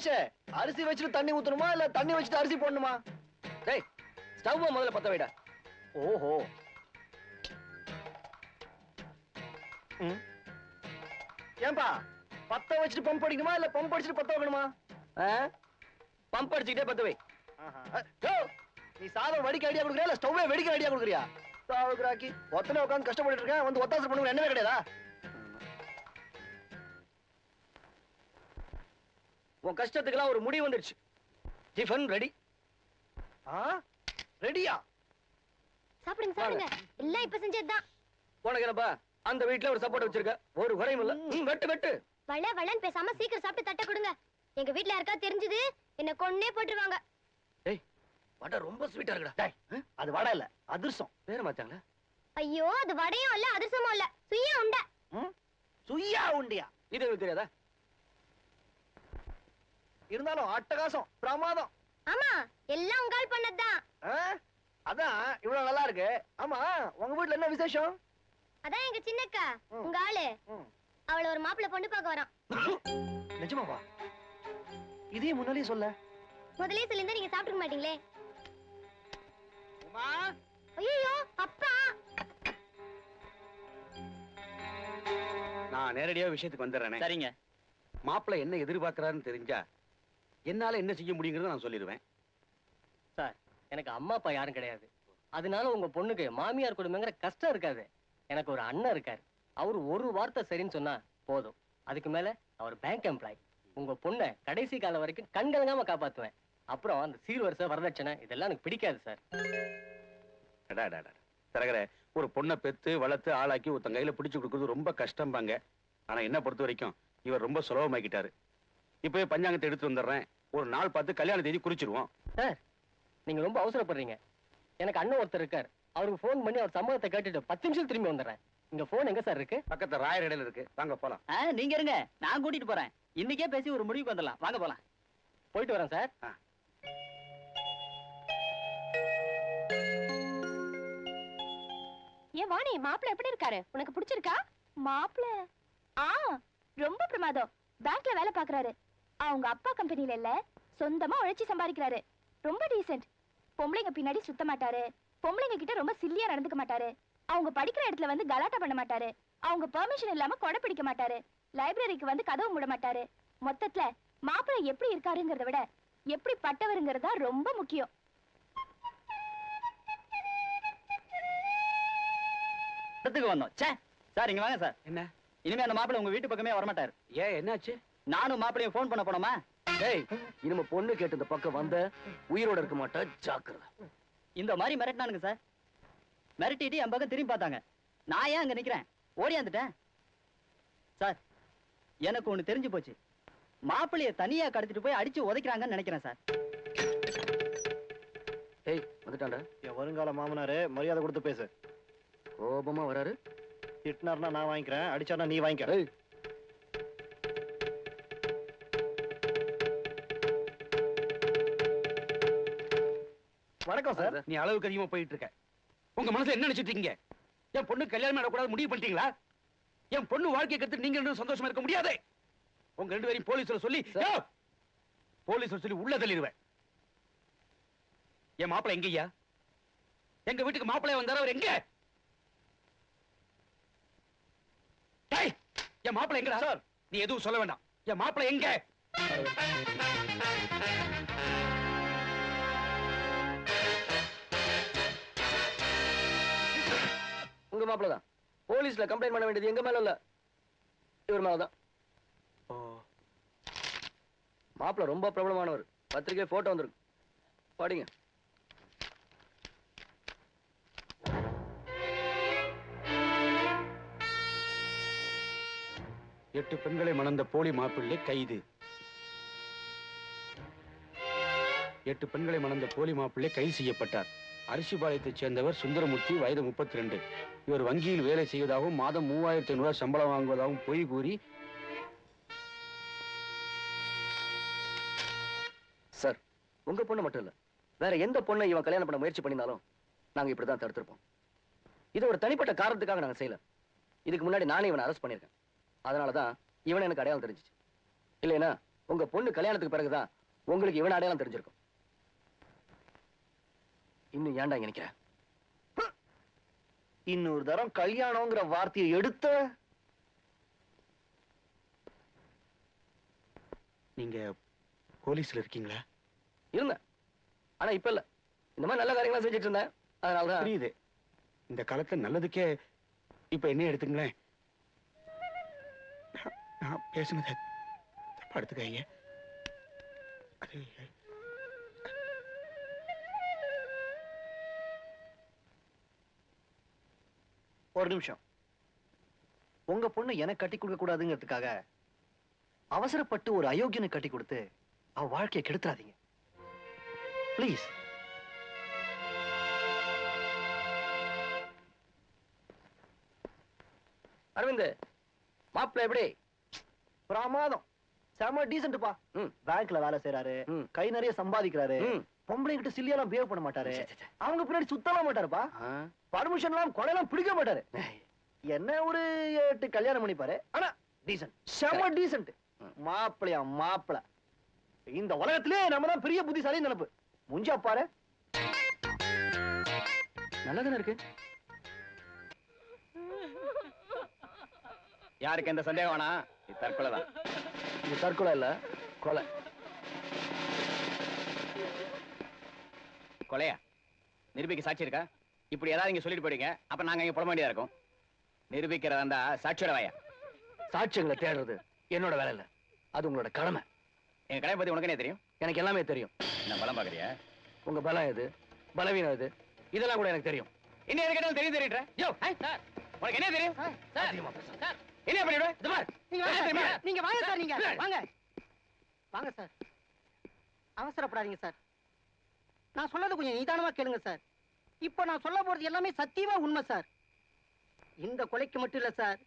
ரமேஷ் அரிசி வச்சுட்டு தண்ணி ஊத்தணுமா இல்ல தண்ணி வச்சுட்டு அரிசி போடணுமா? டேய் ஸ்டவ் முதல்ல பத்த வைடா. ஓஹோ. ஏன்பா பத்த வச்சுட்டு பம்ப் அடிக்கணுமா இல்ல பம்ப் அடிச்சுட்டு பத்த வைக்கணுமா? பம்ப் அடிச்சுக்கிட்டே பத்த வை. நீ சாதம் வடிக்க ஐடியா கொடுக்குறியா இல்ல ஸ்டவ்வே வெடிக்க ஐடியா கொடுக்குறியா? சாவுக்குறாக்கி ஒத்தனை உட்காந்து கஷ்டப்பட்டு இருக்கேன் வந்து ஒத்தாசை பண்ணுங்க என்னவே கிடையாதா? உன் கஷ்டத்துக்கெல்லாம் ஒரு முடிவு வந்துருச்சு டிஃபன் ரெடி. ஆ? ரெடியா? சாப்பிடுங்க சாப்பிடுங்க. எல்லாம் இப்ப செஞ்சதுதான். உனக்கு என்னப்பா அந்த வீட்ல ஒரு சப்போர்ட் வச்சிருக்க. ஒரு குறையும் இல்ல. வெட்டு வெட்டு. வள வளன்னு பேசாம சீக்கிரம் சாப்பிட்டு தட்ட கொடுங்க. எங்க வீட்ல யாருக்கா தெரிஞ்சது? என்ன கொன்னே போட்டுருவாங்க. டேய் வடை ரொம்ப ஸ்வீட்டா இருக்குடா. டேய், அது வடை இல்ல அதிர்சம். பேர மாத்தாங்களா ஐயோ அது வடையும் இல்ல அதிர்சமும் இல்ல. சுய்யா உண்டை? சுய்யா உண்டியா? இது தெரியாதா? இருந்தாலும் அட்டகாசம் பிரமாதம். ஆமா எல்லாம் உங்கால் பண்ணதுதான்? அதான் இவ்வளவு நல்லா இருக்கு. ஆமா உங்க வீட்ல என்ன விசேஷம்? அதான் எங்க சின்னக்கா. உங்க ஆளு. அவள ஒரு மாப்பிள்ளை பொண்ணு பார்க்க வரான். நிஜமாவா? இதையும் முன்னாலே சொல்ல. முதல்லயே சொல்லியிருந்தா நீங்க சாப்பிட்டுக்க மாட்டீங்களே. உமா? ஐயோ அப்பா. நான் நேரடியா விஷயத்துக்கு வந்துடுறேனே. சரிங்க. மாப்பிள்ளை என்ன எதிர்பார்க்கறாருன்னு தெரிஞ்சா என்னால என்ன செய்ய முடியுங்கிறத நான் சொல்லிடுவேன் சார் எனக்கு அம்மா அப்பா யாரும் கிடையாது. அதனால உங்க பொண்ணுக்கு மாமியார் குடும்பங்கிற கஷ்டம் இருக்காது. எனக்கு ஒரு அண்ணன் இருக்காரு. அவர் ஒரு வார்த்தை சரின்னு சொன்னா போதும். அதுக்கு மேல அவர் பேங்க் எம்ப்ளாய் உங்க பொண்ணை கடைசி காலம் வரைக்கும் கண்கலங்காம காப்பாத்துவேன். அப்புறம் அந்த சீர்வரிசை வரதட்சணை இதெல்லாம் எனக்கு பிடிக்காது சார். தரகர ஒரு பொண்ணை பெத்து வளர்த்து ஆளாக்கி ஒருத்தன் கையில பிடிச்சு கொடுக்கறது ரொம்ப கஷ்டம்பாங்க. ஆனா என்ன பொறுத்த வரைக்கும் இவர் ரொம்ப சுலபமாக்கிட்டாரு. இப்பவே பஞ்சாங்கத்தை எடுத்து வந்துடுறேன். ஒரு நாள் பார்த்து கல்யாண தேதி குறிச்சிருவோம். சார் நீங்க ரொம்ப அவசரப்படுறீங்க. எனக்கு அண்ணன் ஒருத்தர் இருக்கார். அவருக்கு ஃபோன் பண்ணி அவர் சம்மதத்தை கேட்டுட்டு பத்து நிமிஷம் திரும்பி வந்துடுறேன். இங்க ஃபோன் எங்க சார் இருக்கு? பக்கத்துல ராயர் இடையில இருக்கு. வாங்க போலாம். நீங்க இருங்க. நான் கூட்டிட்டு போறேன். இன்னைக்கே பேசி ஒரு முடிவுக்கு வந்துடலாம். வாங்க போலாம். போயிட்டு வரேன் சார். ஏன் வாணி மாப்பிள்ள எப்படி இருக்காரு? உனக்கு பிடிச்சிருக்கா? மாப்பிள்ள? ஆ ரொம்ப பிரமாதம். பேங்க்ல வேலை பாக்குறாரு அவங்க அப்பா கம்பெனில இல்ல சொந்தமா உழைச்சி சம்பாதிக்கிறாரு. ரொம்ப டீசென்ட் பொம்பளைங்க பின்னாடி சுத்த மாட்டாரு. பொம்பளைங்க கிட்ட ரொம்ப சில்லியா நடந்துக்க மாட்டாரு. அவங்க படிக்கிற இடத்துல வந்து கலாட்டா பண்ண மாட்டாரு. அவங்க பெர்மிஷன் இல்லாம கொடை பிடிக்க மாட்டாரு. லைப்ரரிக்கு வந்து கதவு மூட மாட்டாரு. மொத்தத்துல மாப்பிள்ளை எப்படி இருக்காருங்கிறத விட எப்படி பட்டவருங்கிறது தான் ரொம்ப முக்கியம். இடத்துக்கு வந்தோம். ச்சே சார் இங்க வாங்க சார். என்ன? இனிமே அந்த மாப்பிள்ளை உங்க வீட்டு பக்கமே வரமாட்டாரு. ஏன் என்னாச்சு? நானும் மாப்பிள்ளையும் ஃபோன் பண்ண போனோமா? டேய் இனிமே பொண்ணு கேட்டு இந்த பக்கம் வந்த உயிரோட இருக்க மாட்டா ஜாக்கிரதை. இந்த மாதிரி மிரட்டினானுங்க சார். மிரட்டிட்டு என் பக்கம் திரும்பி பார்த்தாங்க. நான் ஏன் அங்க நிக்கிறேன்? ஓடியாந்துட்டேன் சார் எனக்கு ஒண்ணு தெரிஞ்சு போச்சு. மாப்பிள்ளைய தனியா கடத்திட்டு போய் அடிச்சு உதைக்கிறாங்கன்னு நினைக்கிறேன் சார். டேய் வந்துட்டான்டா. என் வருங்கால மாமனாரு மரியாதை கொடுத்து பேசு. கோபமா வராரு? திட்டினார்னா நான் வாங்கிக்கிறேன் அடிச்சார்னா நீ வாங்கிக்க. வணக்கம் சார் நீ அளவுக்கு அதிகமா போயிட்டு இருக்க. உங்க மனசுல என்ன நினைச்சிட்டு இருக்கீங்க? என் பொண்ணு கல்யாணம் பண்ணக்கூடாது முடிவு பண்ணிட்டீங்களா? என் பொண்ணு வாழ்க்கை கத்து நீங்க ரெண்டும் சந்தோஷமா இருக்க முடியாது. உங்க ரெண்டு பேரையும் போலீஸ்ல சொல்லி யோ! போலீஸ்ல சொல்லி உள்ள தள்ளிடுவேன். என் மாப்பிள்ளை எங்கய்யா எங்க வீட்டுக்கு மாப்பிள்ளை வந்தாரு அவர் எங்க? என் மாப்பிள்ளை எங்கடா? சார் நீ எதுவும் சொல்ல வேண்டாம். என் மாப்பிள்ளை எங்க? உங்க மாப்பிள்ள தான் போலீஸ்ல கம்ப்ளைண்ட் பண்ண வேண்டியது எங்க மேல இல்ல இவர் மேலதான். மாப்பிள்ள ரொம்ப பிரபலமானவர். பத்திரிக்கை போட்டோ வந்திருக்கு. படிங்க. எட்டு பெண்களை மணந்த போலி மாப்பிள்ளை கைது. எட்டு பெண்களை மணந்த போலி மாப்பிள்ளை கைது செய்யப்பட்டார். அரிசிபாளையத்தைச் சேர்ந்தவர் சுந்தரமூர்த்தி வயது முப்பத்தி ரெண்டு இவர் வங்கியில் வேலை செய்வதாகவும் மாதம் மூவாயிரத்தி ஐநூறு சம்பளம் வாங்குவதாகவும் பொய் கூறி சார் உங்க பொண்ணு மட்டும் இல்ல. வேற எந்த பொண்ணை இவன் கல்யாணம் பண்ண முயற்சி பண்ணினாலும் நாங்க இப்படிதான் தடுத்திருப்போம். இது ஒரு தனிப்பட்ட காரணத்துக்காக நாங்க செய்யல. இதுக்கு முன்னாடி நானே இவனை அரெஸ்ட் பண்ணியிருக்கேன். அதனாலதான் இவனை எனக்கு அடையாளம் தெரிஞ்சிச்சு. இல்லைன்னா உங்க பொண்ணு கல்யாணத்துக்கு பிறகுதான் உங்களுக்கு இவன் அடையாளம் தெரிஞ்சிருக்கும். இன்னும் ஏன்டா இங்க நிக்கிற? இன்னொரு தரம் கல்யாணங்கிற வார்த்தையை எடுத்த? நீங்க போலீஸ்ல இருக்கீங்களா? இருந்தேன். ஆனா இப்ப இல்ல. இந்த மாதிரி நல்ல காரியங்களா செஞ்சுட்டு இருந்தேன் அதனாலதான். புரியுது. இந்த காலத்துல நல்லதுக்கே இப்ப என்ன எடுத்துங்களேன். நான்- பேசுனத தப்பா எடுத்துக்காதீங்க. அது ஒரு நிமிஷம். உங்க பொண்ணு எனக்கு கட்டி கொடுக்க கூடாதுங்கிறதுக்காக அவசரப்பட்டு ஒரு அயோக்கியனை கட்டி கொடுத்து அவ வாழ்க்கையை கெடுத்துறாதீங்க. ப்ளீஸ் அரவிந்த் மாப்பிள்ள எப்படி? பிரமாதம். செம டீசென்ட்ப்பா ம். பேங்க்ல வேலை செய்யறாரு. கை நிறைய சம்பாதிக்கிறாரு. பொம்பளை கிட்ட சில்லியெல்லாம் பிஹேவ் பண்ண மாட்டாரு. அவங்க பின்னாடி சுத்தலாம் மாட்டாருப்பா. பர்மிஷன் எல்லாம் கொலையெல்லாம் பிடிக்க மாட்டாரு. என்ன ஒரு எட்டு கல்யாணம் பண்ணிப்பாரு? ஆனா டீசன்ட் செம டீசன்ட். மாப்பிளையா மாப்பிள இந்த உலகத்திலே நம்ம தான் பெரிய புத்திசாலி நினைப்பு. முஞ்சா பாரு நல்லதானே இருக்கு? யாருக்கு எந்த சந்தேகம் இது தற்கொலை தான் இது தற்கொலை இல்ல கொலை. கொலையா? நிரூபிக்க சாட்சி இருக்கா? இப்படி ஏதாவது இங்க சொல்லிட்டு போயிடுங்க. அப்ப நாங்க இங்க புட வேண்டியதா இருக்கும். நிரூபிக்கிறதா இருந்தா சாட்சியோட வாயா? சாட்சியங்களை தேடுறது என்னோட வேலை இல்ல அது உங்களோட கடமை. எங்க கடை பத்தி உனக்கு என்ன தெரியும்? எனக்கு எல்லாமே தெரியும். என்ன பலம் பாக்குறியா? உங்க பலம் எது? பலவீனம் எது? இதெல்லாம் கூட எனக்கு தெரியும். என்ன கேட்டாலும் தெரியும் தெரியுற யோ சார் உனக்கு என்ன தெரியும். சார் என்ன பண்ணிடுவேன் இது பார். நீங்க என்ன வாங்க தெரியுமா? சார். நீங்க வாங்க சார் நீங்க. வாங்க. வாங்க சார். அவசரப்படாதீங்க சார். நான் சொல்லது கொஞ்சம் நிதானமா கேளுங்க சார். இப்போ நான் சொல்ல போறது எல்லாமே சத்தியமா உண்மை சார். இந்த கொலைக்கு மட்டும் இல்ல சார்.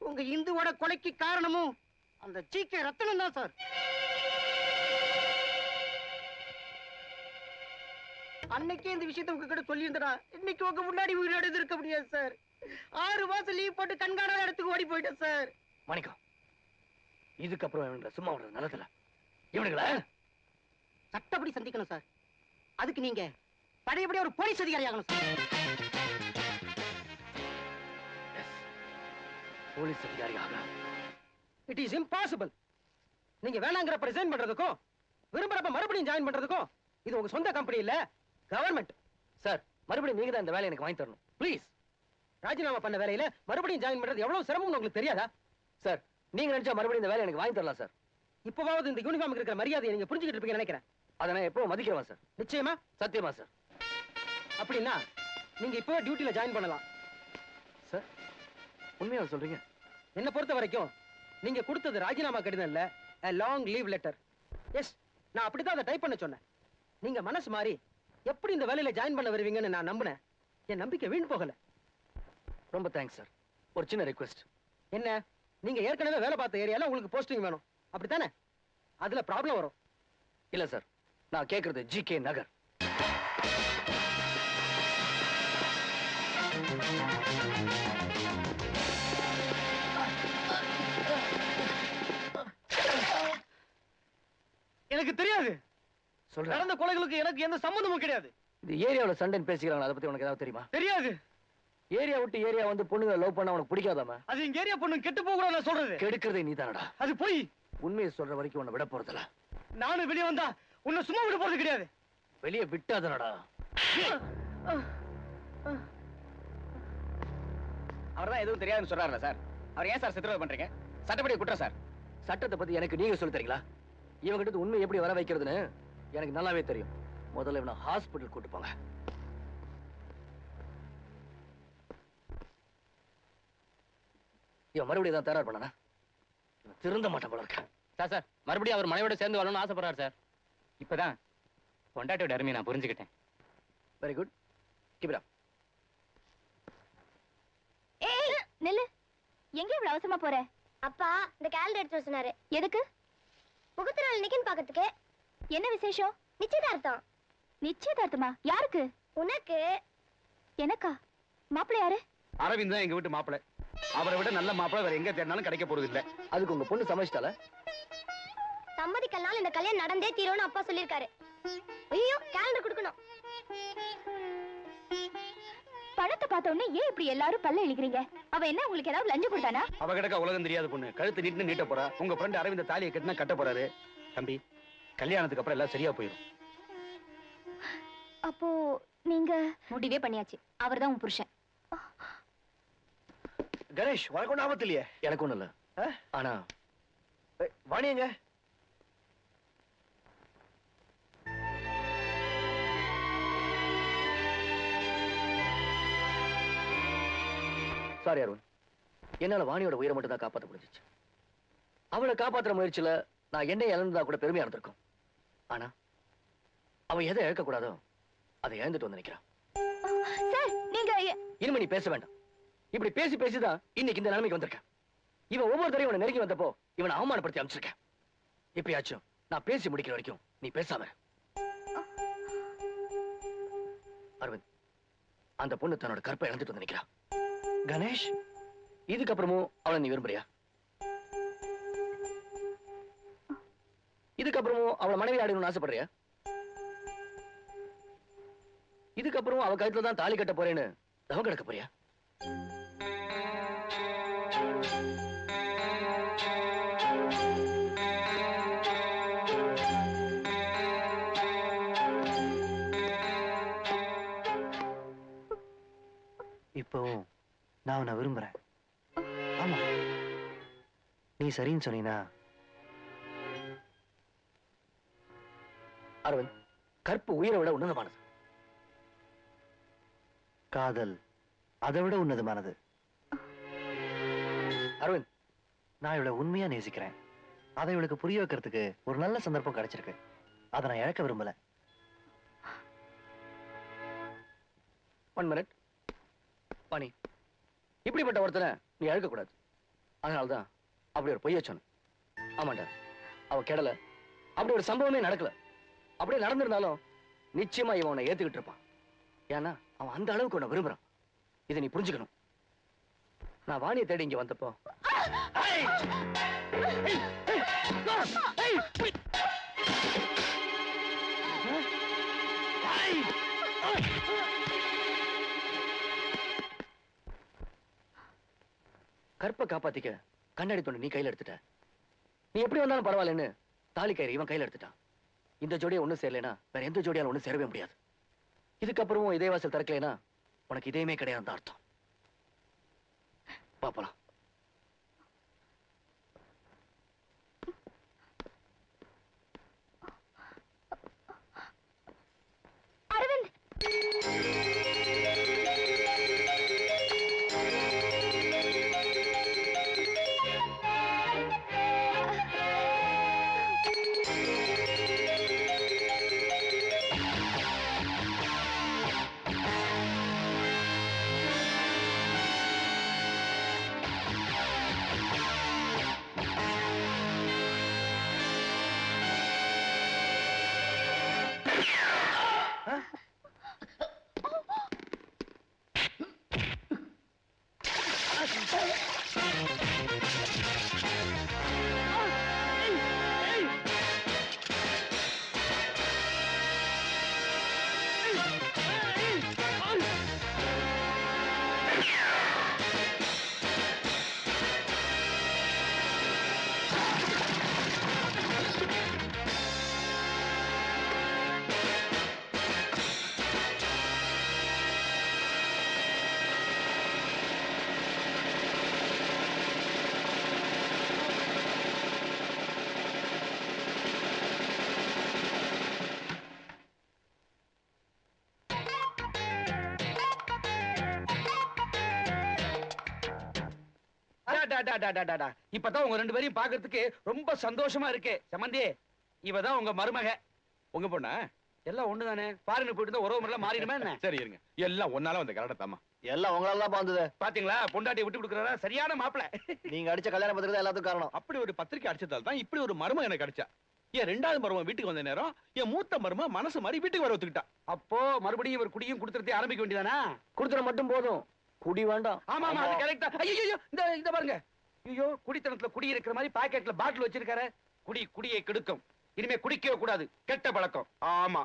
உங்க இந்துவோட கொலைக்கு காரணமும் அந்த ஜிகே ரத்தனம் தான் சார். அன்னைக்கே இந்த விஷயத்தை உங்ககிட்ட சொல்லியிருந்தா இன்னைக்கு உங்க முன்னாடி உயிரோடு இருக்க முடியாது சார். ஆறு மாசம் லீவ் போட்டு கண்காணாத இடத்துக்கு ஓடி போயிட்டேன் சார். மணிக்கம் இதுக்கப்புறம் இவனுங்களை சும்மா விடுறது நல்லதில்ல. இவனுங்கள? சட்டப்படி சந்திக்கணும் சார். அதுக்கு நீங்க பழையபடி ஒரு போலீஸ் அதிகாரி ஆகணும் போலீஸ் அதிகாரி ஆகலாம். இட் இஸ் இம்பாசிபிள் நீங்க வேணாங்கிறப்ப ரிசைன் பண்றதுக்கும் விரும்புறப்ப மறுபடியும் ஜாயின் பண்றதுக்கும் இது உங்க சொந்த கம்பெனி இல்ல கவர்மெண்ட் சார் மறுபடியும் நீங்க தான் இந்த வேலையை எனக்கு வாங்கி தரணும். ப்ளீஸ் ராஜினாமா பண்ண வேலையில மறுபடியும் ஜாயின் பண்றது எவ்வளவு சிரமம்னு உங்களுக்கு தெரியாதா? சார் நீங்க நினைச்சா மறுபடியும் இந்த வேலையை எனக்கு வாங்கி தரலாம் சார் இப்பவாவது இந்த யூனிஃபார்முக்கு இருக்கிற மரியாதையை நீங்க புரிஞ்சுக்கிட்டு இருப்பீங்கன்னு நினைக்கிறேன். அதை நான் எப்பவும் மதிக்கிறேன் சார் நிச்சயமா. சத்தியமா சார் அப்படின்னா நீங்க இப்பவே டியூட்டில ஜாயின் பண்ணலாம். சார் உண்மையா சொல்றீங்க. என்ன பொறுத்த வரைக்கும் நீங்க கொடுத்தது ராஜினாமா கடிதம் இல்ல லாங் லீவ் லெட்டர் எஸ் நான் அப்படிதான் அதை டைப் பண்ண சொன்னேன். நீங்க மனசு மாறி எப்படி இந்த வேலையில ஜாயின் பண்ண வருவீங்கன்னு நான் நம்பினேன். என் நம்பிக்கை வீண் போகல. ரொம்ப தேங்க்ஸ் சார் ஒரு சின்ன ரெக்வெஸ்ட் என்ன? நீங்க ஏற்கனவே வேலை பார்த்த ஏரியால உங்களுக்கு போஸ்டிங் வேணும். அப்படித்தானே? அதுல ப்ராப்ளம் வரும். இல்ல சார் நான் கேக்குறது ஜி கே நகர். எனக்கு தெரியாது. சொல்றேன் நடந்த கொலைகளுக்கு எனக்கு எந்த சம்பந்தமும் கிடையாது. இந்த ஏரியாவுல சண்டைன்னு பேசிக்கிறாங்க அதை பத்தி உனக்கு ஏதாவது தெரியுமா? தெரியாது. ஏரியா விட்டு ஏரியா வந்து பொண்ணுங்களை லவ் பண்ண உனக்கு பிடிக்காதாம அது எங்க ஏரியா பொண்ணு கெட்டு போக நான் சொல்றது. கெடுக்கிறதே நீ தானடா அது போய். உண்மையை சொல்ற வரைக்கும் உன்னை விட போறதில்ல. நானும் வெளியே வந்தா உன்னை சும்மா விட போறது கிடையாது. வெளியே விட்டாதனடா அவர் தான் எதுவும் தெரியாதுன்னு சொல்றாருல சார். அவர் ஏன் சார் சித்திரவதை பண்றீங்க? சட்டப்படி குற்றம் சார். சட்டத்தை பத்தி எனக்கு நீங்க சொல்லி தரீங்களா இவங்கிட்ட இருந்து உண்மை எப்படி வர வைக்கிறதுன்னு எனக்கு நல்லாவே தெரியும். முதல்ல இவனை ஹாஸ்பிட்டல் கூட்டு போங்க. இவன் மறுபடியும் தான் தயார் பண்ணனா? திருந்த மாட்டான் போல இருக்க. சார் சார் மறுபடியும் அவர் மனைவியோட சேர்ந்து வரணும்னு ஆசைப்படுறாரு சார். இப்பதான் பொண்டாட்டியோட அருமையை நான் புரிஞ்சுக்கிட்டேன். வெரி குட் கிபிரா ஏய் நில்லு. எங்க இவ்வளவு அவசரமா போற? அப்பா இந்த கேலண்டர் எடுத்து வர சொன்னாரு. எதுக்கு? முகூர்த்த நாள் இன்னைக்குன்னு பார்க்கறதுக்கு. என்ன விசேஷம்? நிச்சயதார்த்தம். நிச்சயதார்த்தமா? யாருக்கு? உனக்கு. எனக்கா? மாப்பிள்ளை யாரு? அரவிந்த் தான் எங்க வீட்டு மாப்பிள்ளை. அவரை விட நல்ல மாப்பிள்ளை வேற எங்க தேடினாலும் கிடைக்க போறது இல்ல அதுக்கு உங்க பொண்ணு சமைச்சிட்டால சம்மதிக்கலனால இந்த கல்யாணம் நடந்தே தீரும்னு அப்பா சொல்லிருக்காரு ஐயோ கேலண்டர் கொடுக்கணும். பணத்தை பார்த்த உடனே ஏன் இப்படி எல்லாரும் பல்ல இழிக்கிறீங்க? அவ என்ன உங்களுக்கு ஏதாவது லஞ்சம் கொடுத்தானா? அவ கிடக்க உலகம் தெரியாத பொண்ணு. கழுத்து நீட்டு நீட்ட போறா. உங்க ஃப்ரெண்ட் அரவிந்த தாலியை கட்டினா கட்ட போறாரு. தம்பி கல்யாணத்துக்கு அப்புறம் எல்லாம் சரியா போயிடும் அப்போ நீங்க முடிவே பண்ணியாச்சு. அவர்தான் உன் புருஷன். கணேஷ் உனக்கு ஒன்றும் ஆபத்து இல்லையே? எனக்கு ஒண்ணும் இல்ல? ஆனா ஏய், சாரி அருண் என்னால வாணியோட உயிரை மட்டும் தான் காப்பாற்ற முடிஞ்சிச்சு. அவளை காப்பாத்துற முயற்சியில நான் என்ன இழந்ததா கூட பெருமையா இருந்திருக்கும். ஆனா அவ எதை இழக்க கூடாதோ அதை இழந்துட்டு வந்து எ- இனிமே நீ பேச வேண்டாம். இப்படி பேசி பேசிதான் இன்னைக்கு இந்த நிலைமைக்கு வந்திருக்கேன். இவன் ஒவ்வொரு தடவையும் இவனை நெருங்கி வந்தப்போ இவனை அவமானப்படுத்தி அமைச்சிருக்கேன் எப்பயாச்சும் நான் பேசி முடிக்கிற வரைக்கும் நீ பேசாம. அரவிந்த் அந்த பொண்ணு தன்னோட கற்பை இழந்துட்டு வந்து நிக்கிறா கணேஷ் இதுக்கப்புறமும் அவளை நீ விரும்புறியா? இதுக்கப்புறமும் அவளை மனைவி ஆடணும்னு ஆசைப்படுறியா? இதுக்கப்புறம் அவ கழுத்துல தான் தாலி கட்ட போறேன்னு தவம் கிடக்க போறியா? இப்போ நான் உன்னை விரும்புறேன். ஆமா. நீ சரின்னு சொன்னீங்கன்னா அரவிந்த் கற்பு உயிரை விட உன்னதமானது. காதல் அதை விட உன்னதமானது. அரவிந்த் நான் இவளை உண்மையா நேசிக்கிறேன். அதை இவளுக்கு புரிய வைக்கிறதுக்கு ஒரு நல்ல சந்தர்ப்பம் கிடைச்சிருக்கு. அதை நான் இழக்க விரும்பல. ஒன் மினிட் பாணி இப்படிப்பட்ட ஒருத்தனை நீ அழுக்க கூடாது அதனாலதான் அப்படி ஒரு பொய்ய சொன்ன ஆமாண்டா அவ கெடல. அப்படி ஒரு சம்பவமே நடக்கல. அப்படியே நடந்திருந்தாலும் நிச்சயமா இவன் உன்னை ஏத்துக்கிட்டு இருப்பான். ஏன்னா அவன் அந்த அளவுக்கு உன்னை விரும்புறான். இதை நீ புரிஞ்சுக்கணும். நான் வாணியை தேடி இங்க வந்தப்போ Hey! கற்பை காப்பாத்திக்க கண்ணாடி துண்டு நீ கையில எடுத்துட்ட. நீ எப்படி வந்தாலும் பரவாயில்லன்னு தாலி கயிறு இவன் கையில எடுத்துட்டான். இந்த ஜோடியை ஒன்றும் சேரலைனா வேற எந்த ஜோடியால் ஒன்றும் சேரவே முடியாது. இதுக்கப்புறமும் இதே வாசல் திறக்கலைனா உனக்கு இதயமே கிடையாது அர்த்தம். பாப்பலாம் Thank you. அடாடாடாடாடாடா. இப்பதான் உங்க ரெண்டு பேரையும் பாக்குறதுக்கு ரொம்ப சந்தோஷமா இருக்கு. சமந்தி இவதான் உங்க மருமக. உங்க பொண்ணா? எல்லாம் ஒண்ணுதானே? பாருங்க போயிட்டு இருந்தா உறவு முறையெல்லாம் மாறிடுமா என்ன? சரி இருங்க. எல்லாம் ஒன்னால வந்த கரெக்டா தாமா எல்லாம் உங்களால தான் பாந்தது. பாத்தீங்களா? பொண்டாட்டியை விட்டு கொடுக்குறாரா சரியான மாப்பிள நீங்க அடிச்ச கல்யாண பத்திரிக்கை எல்லாத்துக்கும் காரணம். அப்படி ஒரு பத்திரிக்கை அடிச்சதால தான் இப்படி ஒரு மருமக எனக்கு கிடைச்சா என் ரெண்டாவது மருமகன் வீட்டுக்கு வந்த நேரம் என் மூத்த மருமக மனசு மாதிரி வீட்டுக்கு வர ஒத்துக்கிட்டா. அப்போ மறுபடியும் இவர் குடியும் கொடுத்துறதே ஆரம்பிக்க வேண்டியதானா? கொடுத்துட மட்டும் போதும். குடி வேண்டாம். ஆமா ஆமா. அது கரெக்டா ஐயோ இந்த இந்த பாருங்க. ஐயோ குடித்தனத்துல குடி இருக்கிற மாதிரி பாக்கெட்ல பாட்டில் வச்சிருக்காரு. குடி குடியை கெடுக்கும். இனிமே குடிக்கவே கூடாது. கெட்ட பழக்கம். ஆமா.